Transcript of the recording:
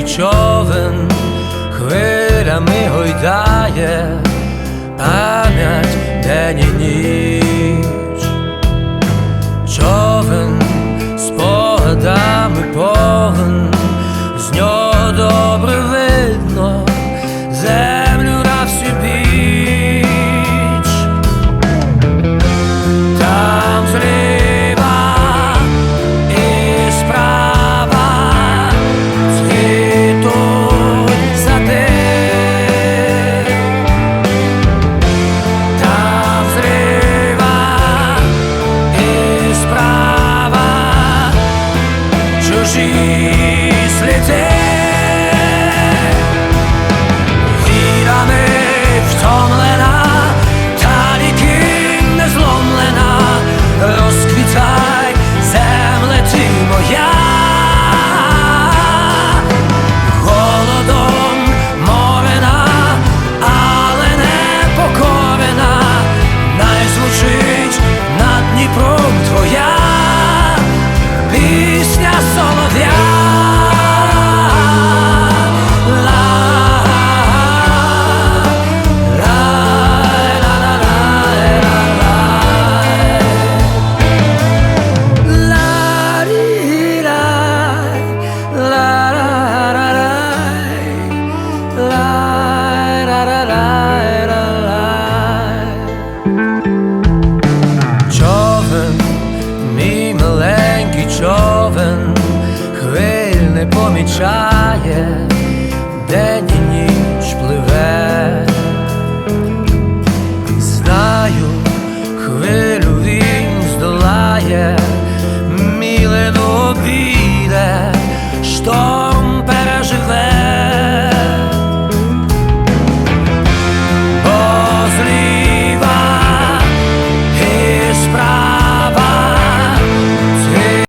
маленький човен хвилями гойдає, You. Помічає, день